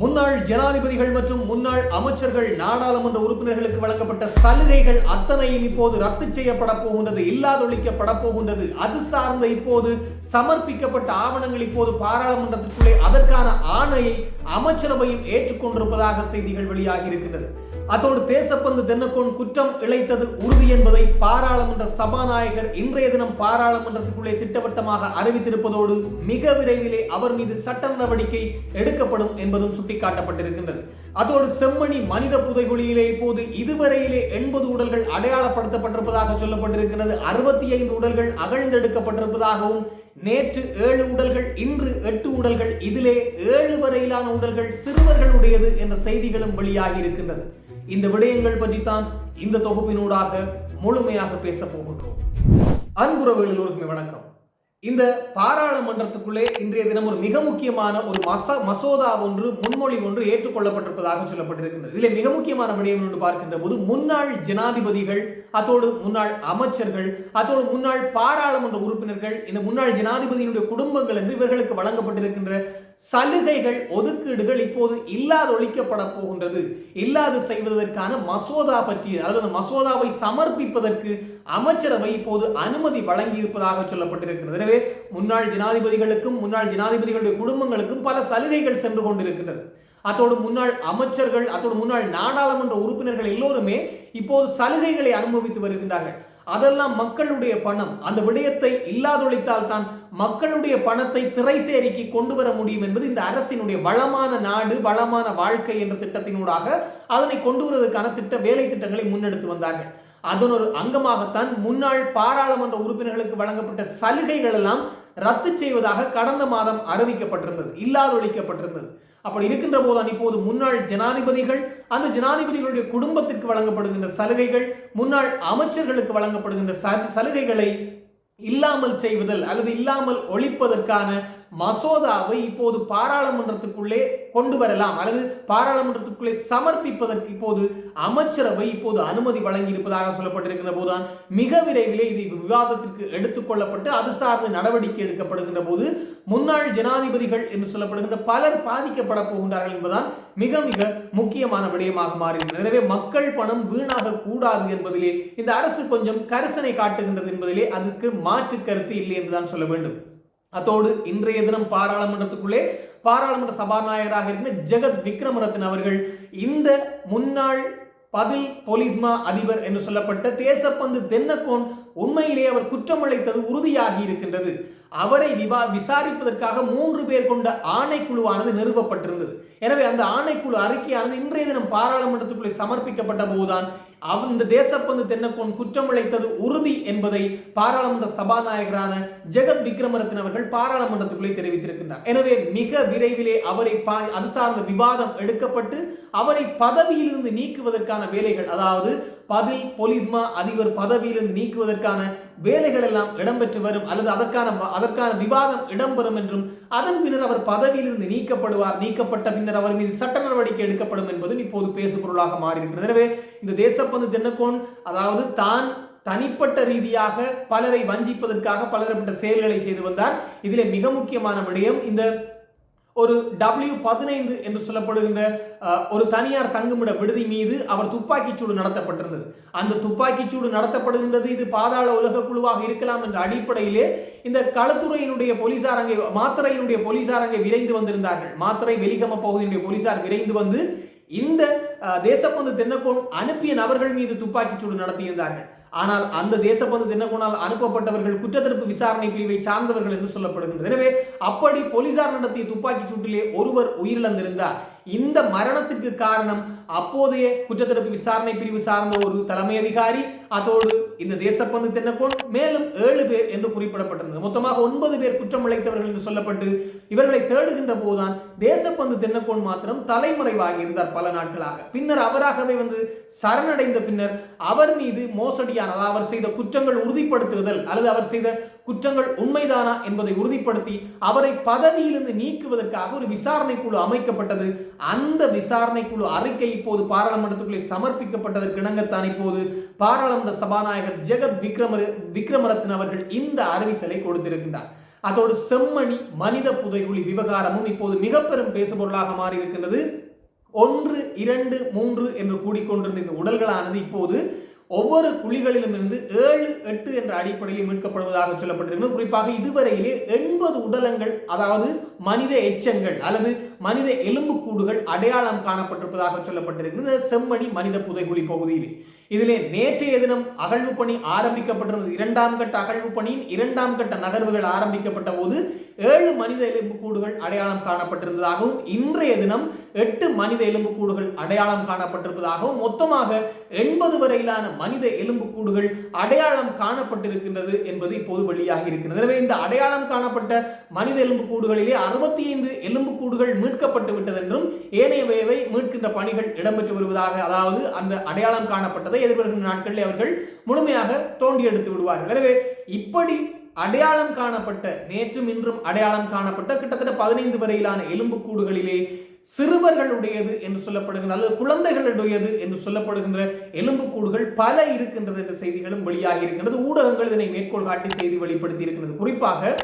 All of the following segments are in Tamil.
முன்னாள் ஜனாதிபதிகள் மற்றும் முன்னாள் அமைச்சர்கள் நாடாளுமன்ற உறுப்பினர்களுக்கு வழங்கப்பட்ட சலுகைகள் அத்தனையும் இப்போது ரத்து செய்யப்பட போகின்றது இல்லாதொழிக்கப்பட போகின்றது. அது சார்ந்த இப்போது சமர்ப்பிக்கப்பட்ட ஆவணங்கள் இப்போது பாராளுமன்றத்திற்குள்ளே அதற்கான ஆணையை அமைச்சரவையும் ஏற்றுக்கொண்டிருப்பதாக செய்திகள் வெளியாகி இருக்கின்றது அத்தோடு தேசப்பந்து தென்னக்கோன் குற்றம் இழைத்தது உறுதி என்பதை பாராளுமன்ற சபாநாயகர் இன்றைய தினம் பாராளுமன்றத்துக்குள்ளே திட்டவட்டமாக அறிவித்திருப்பதோடு மிக விரைவிலே அவர் மீது சட்ட நடவடிக்கை எடுக்கப்படும் என்பதும் சுட்டிக்காட்டப்பட்டிருக்கின்றது. அதோடு செம்மணி மனித புதைகுழியிலே இப்போது இதுவரையிலே எண்பது உடல்கள் அடையாளப்படுத்தப்பட்டிருப்பதாக சொல்லப்பட்டிருக்கிறது அறுபத்தி ஐந்து உடல்கள் அகழ்ந்தெடுக்கப்பட்டிருப்பதாகவும் நேற்று ஏழு உடல்கள் இன்று எட்டு உடல்கள் இதிலே ஏழு வரையிலான உடல்கள் சிறுவர்களுடையது என்ற செய்திகளும் வெளியாகி இருக்கின்றது. இந்த விடயங்கள் பற்றித்தான் இந்த தொகுப்பினூடாக முழுமையாக பேச போகின்றோம். அன்புறவுகள் எல்லோருக்குமே வணக்கம். இந்த பாராளுமன்றத்துக்குள்ளே இன்றைய தினம் ஒரு மிக முக்கியமான ஒரு மச மசோதா ஒன்று முன்மொழி ஒன்று ஏற்றுக்கொள்ளப்பட்டிருப்பதாக சொல்லப்பட்டிருக்கின்றது. இதில் மிக முக்கியமான விடயம் என்று பார்க்கின்ற போது முன்னாள் ஜனாதிபதிகள் அத்தோடு முன்னாள் அமைச்சர்கள் அத்தோடு முன்னாள் பாராளுமன்ற உறுப்பினர்கள் இந்த முன்னாள் ஜனாதிபதியினுடைய குடும்பங்கள் என்று இவர்களுக்கு வழங்கப்பட்டிருக்கின்ற சலுகைகள் ஒதுக்கீடுகள் இப்போது இல்லாது ஒழிக்கப்பட போகின்றது. இல்லாது செய்வதற்கான மசோதா பற்றிய அதாவது அந்த மசோதாவை சமர்ப்பிப்பதற்கு அமைச்சரவை இப்போது அனுமதி வழங்கியிருப்பதாக சொல்லப்பட்டிருக்கிறது. எனவே முன்னாள் ஜனாதிபதிகளுக்கும் முன்னாள் ஜனாதிபதிகளுடைய குடும்பங்களுக்கும் பல சலுகைகள் சென்று கொண்டிருக்கின்றது. அத்தோடு முன்னாள் அமைச்சர்கள் அத்தோடு முன்னாள் நாடாளுமன்ற உறுப்பினர்கள் எல்லோருமே இப்போது சலுகைகளை அனுபவித்து வருகின்றார்கள். அதெல்லாம் மக்களுடைய பணம். அந்த விடயத்தை இல்லாதொழித்தால் தான் மக்களுடைய பணத்தை திரை சேரிக்கு கொண்டு வர முடியும் என்பது இந்த அரசினுடைய வளமான நாடு வளமான வாழ்க்கை என்ற திட்டத்தினூடாக அதனை கொண்டு வருவதற்கான திட்ட வேலை திட்டங்களை முன்னெடுத்து வந்தார்கள். அதன் ஒரு அங்கமாகத்தான் முன்னாள் பாராளுமன்ற உறுப்பினர்களுக்கு வழங்கப்பட்ட சலுகைகள் எல்லாம் ரத்து செய்வதாக கடந்த மாதம் அறிவிக்கப்பட்டிருந்தது இல்லாதொழிக்கப்பட்டிருந்தது. அப்படி இருக்கின்ற போதுதான் இப்போது முன்னாள் ஜனாதிபதிகள் அந்த ஜனாதிபதிகளுடைய குடும்பத்திற்கு வழங்கப்படுகின்ற சலுகைகள் முன்னாள் அமைச்சர்களுக்கு வழங்கப்படுகின்ற சலுகைகளை இல்லாமல் செய்வதல் அல்லது இல்லாமல் ஒழிப்பதற்கான மசோதாவை இப்போது பாராளுமன்றத்துக்குள்ளே கொண்டு வரலாம். அல்லது பாராளுமன்றத்துக்குள்ளே சமர்ப்பிப்பதற்கு இப்போது அமைச்சரவை இப்போது அனுமதி வழங்கி இருப்பதாக சொல்லப்பட்டிருக்கின்ற போதுதான் மிக விரைவிலே இது விவாதத்திற்கு எடுத்துக்கொள்ளப்பட்டு அது சார்ந்த நடவடிக்கை எடுக்கப்படுகின்ற போது முன்னாள் ஜனாதிபதிகள் என்று சொல்லப்படுகின்ற பலர் பாதிக்கப்பட போகின்றார்கள் என்பதுதான் மிக மிக முக்கியமான விடயமாக மாறுகிறது எனவே மக்கள் பணம் வீணாக கூடாது என்பதிலே இந்த அரசு கொஞ்சம் கரிசனை காட்டுகின்றது என்பதிலே அதுக்கு மாற்று கருத்து இல்லை என்றுதான் சொல்ல வேண்டும். அத்தோடு இன்றைய தினம் பாராளுமன்றத்துக்குள்ளே பாராளுமன்ற சபாநாயகராக இருக்கிற ஜெகத் விக்ரமரத்தன் அவர்கள் இந்த முன்னாள் பதில் போலீஸ்மா அதிபர் என்று சொல்லப்பட்ட தேசப்பந்து தென்னக்கோன் உண்மையிலே அவர் குற்றமளித்தது உறுதியாகி இருக்கின்றது. அவரை விவா விசாரிப்பதற்காக மூன்று பேர் கொண்ட ஆணைக்குழுவானது நிறுவப்பட்டிருந்தது. எனவே அந்த ஆணைக்குழு அறிக்கையானது இன்றைய தினம் பாராளுமன்றத்துக்குள்ளே சமர்ப்பிக்கப்பட்ட போதுதான் அந்த தேசப்பந்து தென்னக்கோன் குற்றமளித்தது உறுதி என்பதை பாராளுமன்ற சபாநாயகரான ஜெகத் விக்ரமரத்தின் அவர்கள் பாராளுமன்றத்துக்குள்ளே தெரிவித்திருக்கின்றார். எனவே மிக விரைவிலே அவரை அது சார்ந்த விவாதம் எடுக்கப்பட்டு அவரை பதவியிலிருந்து நீக்குவதற்கான வேலைகள் அதாவது பதில் போலீஸ்மா அதிபர் பதவியிலிருந்து நீக்குவதற்கான வேலைகள் எல்லாம் இடம்பெற்று வரும் அல்லது அதற்கான அதற்கான விவாதம் இடம்பெறும் என்றும் அதன் பின்னர் அவர் பதவியிலிருந்து நீக்கப்படுவார் நீக்கப்பட்ட பின்னர் அவர் மீது சட்ட நடவடிக்கை எடுக்கப்படும் என்பதும் இப்போது பேசுபொருளாக மாறியிருக்கிறது. எனவே இந்த தேசப்பந்து தென்னக்கோன் அதாவது தான் தனிப்பட்ட ரீதியாக பலரை வஞ்சிப்பதற்காக பலரப்பட்ட செயல்களை செய்து வந்தார். இதில் மிக முக்கியமான விடயம் இந்த ஒரு டபிள்யூ பதினைந்து என்று சொல்லப்படுகின்ற ஒரு தனியார் தங்குமிட விடுதி மீது அவர் துப்பாக்கிச்சூடு நடத்தப்பட்டிருந்தது. அந்த துப்பாக்கிச்சூடு நடத்தப்படுகின்றது இது பாதாள உலக குழுவாக இருக்கலாம் என்ற அடிப்படையிலே இந்த களத்துறையினுடைய போலீசார் அங்கே மாத்திரையினுடைய போலீசார் அங்கே விரைந்து வந்திருந்தார்கள். மாத்திரை வெளிகம பகுதியினுடைய போலீசார் விரைந்து வந்து இந்த தேசப்பந்து தென்னக்கோன் அனுப்பிய நபர்கள் மீது துப்பாக்கிச் சூடு நடத்தியிருந்தார்கள். ஆனால் அந்த தேசப்பந்து தினகுணால் அனுப்பப்பட்டவர்கள் குற்றத்தடுப்பு விசாரணை பிரிவை சார்ந்தவர்கள் என்று சொல்லப்படுகின்றது. எனவே அப்படி போலீசார் நடத்திய துப்பாக்கிச் சூட்டிலே ஒருவர் உயிரிழந்திருந்தார். இந்த மரணத்துக்கு காரணம் அப்போதைய குற்றத்தடுப்பு விசாரணை பிரிவு சார்ந்த ஒரு தலைமை அதிகாரி அதோடு இந்த தேசப்பந்து தென்னக்கோள் மேலும் ஏழு பேர் என்று குறிப்பிடப்பட்டிருந்தது. மொத்தமாக ஒன்பது பேர் குற்றம் இழைத்தவர்கள் என்று சொல்லப்பட்டு இவர்களை தேடுகின்ற போதுதான் தேசப்பந்து தென்னக்கோள் மாத்திரம் தலைமறைவாகி இருந்தார் பல நாட்களாக. பின்னர் அவராகவே வந்து சரணடைந்த பின்னர் அவர் மீது மோசடியான அவர் செய்த குற்றங்கள் உறுதிப்படுத்துதல் அல்லது அவர் செய்த குற்றங்கள் உண்மைதானா என்பதை உறுதிப்படுத்தி அவரை பதவியிலிருந்து நீக்குவதற்காக ஒரு விசாரணை குழு அமைக்கப்பட்டது. அந்த விசாரணை குழு அறிக்கை இப்போது பாராளுமன்றத்துக்குள்ளே சமர்ப்பிக்கப்பட்டதற்கு இணங்கத்தான் இப்போது பாராளுமன்ற சபாநாயகர் ஜெகத் விக்ரம விக்ரமரத்ன அவர்கள் இந்த அறிவித்தலை கொடுத்திருக்கின்றார். அதோடு செம்மணி மனித புதைகுழி விவகாரமும் இப்போது மிக பெரும் பேசுபொருளாக மாறியிருக்கின்றது. ஒன்று இரண்டு மூன்று என்று கூடிக்கொண்டிருந்த இந்த உடல்களானது இப்போது ஒவ்வொரு குழிகளிலும் இருந்து ஏழு எட்டு என்ற அடிப்படையில் மீட்கப்படுவதாக சொல்லப்பட்டிருக்கிறது. குறிப்பாக இதுவரையிலே எண்பது உடலங்கள் அதாவது மனித எச்சங்கள் அல்லது மனித எலும்புக்கூடுகள் அடையாளம் காணப்பட்டிருப்பதாக சொல்லப்பட்டிருக்கிறது. செம்மணி மனித புதைகுழி பகுதியில். இதிலே நேற்றைய தினம் அகழ்வு பணி ஆரம்பிக்கப்பட்டிருந்தது. இரண்டாம் கட்ட அகழ்வு பணியின் இரண்டாம் கட்ட நகர்வுகள் ஆரம்பிக்கப்பட்ட போது ஏழு மனித எலும்புக்கூடுகள் அடையாளம் காணப்பட்டிருந்ததாகவும் இன்றைய தினம் எட்டு மனித எலும்புக்கூடுகள் அடையாளம் காணப்பட்டிருப்பதாகவும் மொத்தமாக எண்பது வரையிலான மனித எலும்புக்கூடுகள் அடையாளம் காணப்பட்டிருக்கின்றது என்பது இப்போது வெளியாகி இருக்கிறது. எனவே இந்த அடையாளம் காணப்பட்ட மனித எலும்புக்கூடுகளிலே அறுபத்தி ஐந்து எலும்புக்கூடுகள் மீட்கப்பட்டு விட்டது என்றும் ஏனையவையவை மீட்கின்ற பணிகள் இடம்பெற்று வருவதாக அதாவது அந்த அடையாளம் காணப்பட்டதை எதிர்வருகின்ற நாட்களில் அவர்கள் முழுமையாக தோண்டி எடுத்து விடுவார்கள். எனவே இப்படி அடையாளம் காணப்பட்ட நேற்றும் இன்றும் அடையாளம் காணப்பட்ட கிட்டத்தட்ட பதினைந்து வரையிலான எலும்புக்கூடுகளிலே சிறுவர்களுடையது என்று சொல்லப்படுகின்ற அல்லது குழந்தைகளுடையது என்று சொல்லப்படுகின்ற எலும்புக்கூடுகள் பல இருக்கின்றது என்ற செய்திகளும் வெளியாகி இருக்கின்றது. ஊடகங்கள் இதனை மேற்கோள் காட்டி செய்தி வெளிப்படுத்தி இருக்கின்றது. குறிப்பாக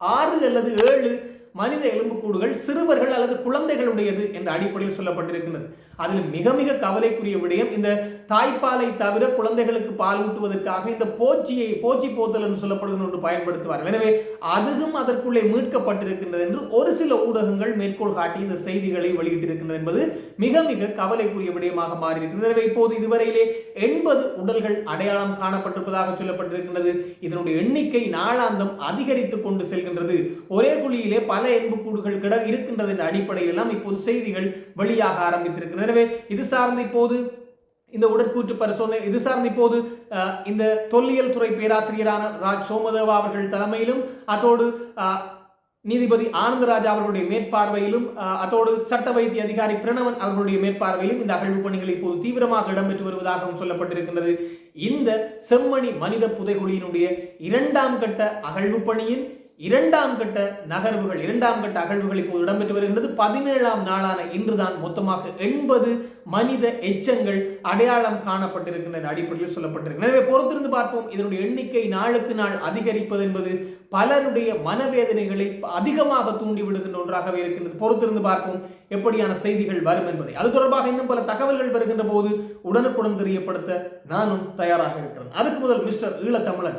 ஆறு அல்லது ஏழு மனித எலும்புக்கூடுகள் சிறுவர்கள் அல்லது குழந்தைகளுடையது என்ற அடிப்படையில் சொல்லப்பட்டிருக்கிறது அதில் மிக மிக கவலைக்குரிய விடயம் இந்த தாய்ப்பாலை தவிர குழந்தைகளுக்கு பால் ஊட்டுவதற்காக இந்த போச்சியை போச்சி போத்தல் என்று சொல்லப்படுகின்ற ஒன்று பயன்படுத்துவார்கள். எனவே அதுவும் அதற்குள்ளே மீட்கப்பட்டிருக்கின்றது என்று ஒரு சில ஊடகங்கள் மேற்கோள் காட்டி இந்த செய்திகளை வெளியிட்டிருக்கின்றது என்பது மிக மிக கவலைக்குரிய விடயமாக மாறியிருக்கிறது எனவே இப்போது இதுவரையிலே எண்பது உடல்கள் அடையாளம் காணப்பட்டிருப்பதாக சொல்லப்பட்டிருக்கின்றது. இதனுடைய எண்ணிக்கை நாளாந்தம் அதிகரித்துக் கொண்டு செல்கின்றது. ஒரே குழியிலே பல எண்புக்கூடுகள் கிட இருக்கின்றதன் என்ற இப்போது செய்திகள் வெளியாக ஆரம்பித்திருக்கிறது. எனவே இது சார்ந்து இப்போது இந்த உடற்கூற்று பரிசோதனை இது சார்ந்து இப்போது இந்த தொல்லியல் துறை பேராசிரியரான ராஜ் சோமதேவா அவர்கள் தலைமையிலும் அதோடு நீதிபதி ஆனந்தராஜா அவர்களுடைய மேற்பார்வையிலும் அதோடு சட்ட வைத்திய அதிகாரி பிரணவன் அவர்களுடைய மேற்பார்வையிலும் இந்த அகழ்வு பணிகள் இப்போது தீவிரமாக இடம்பெற்று வருவதாகவும் சொல்லப்பட்டிருக்கின்றது. இந்த செம்மணி மனித புதைகுழியினுடைய இரண்டாம் கட்ட அகழ்வு பணியின் இரண்டாம் கட்ட நகர்வுகள் இரண்டாம் கட்ட அகழ்வுகள் இப்போது இடம்பெற்று வருகின்றது. பதினேழாம் நாளான இன்றுதான் மொத்தமாக எண்பது மனித எச்சங்கள் அடையாளம் காணப்பட்டிருக்கின்ற அடிப்படையில் சொல்லப்பட்டிருக்கிறது எனவே பொறுத்திருந்து பார்ப்போம் இதனுடைய எண்ணிக்கை நாளுக்கு நாள் அதிகரிப்பது என்பது பலருடைய மனவேதனைகளை அதிகமாக தூண்டி விடுகின்ற ஒன்றாகவே இருக்கின்றது. பொறுத்திருந்து பார்ப்போம் எப்படியான செய்திகள் வரும் என்பதை. அது தொடர்பாக இன்னும் பல தகவல்கள் வருகின்ற போது உடனுக்குடன் தெரியப்படுத்த நானும் தயாராக இருக்கிறேன். அதுக்கு முதல் மிஸ்டர் ஈழத்தமிழன்.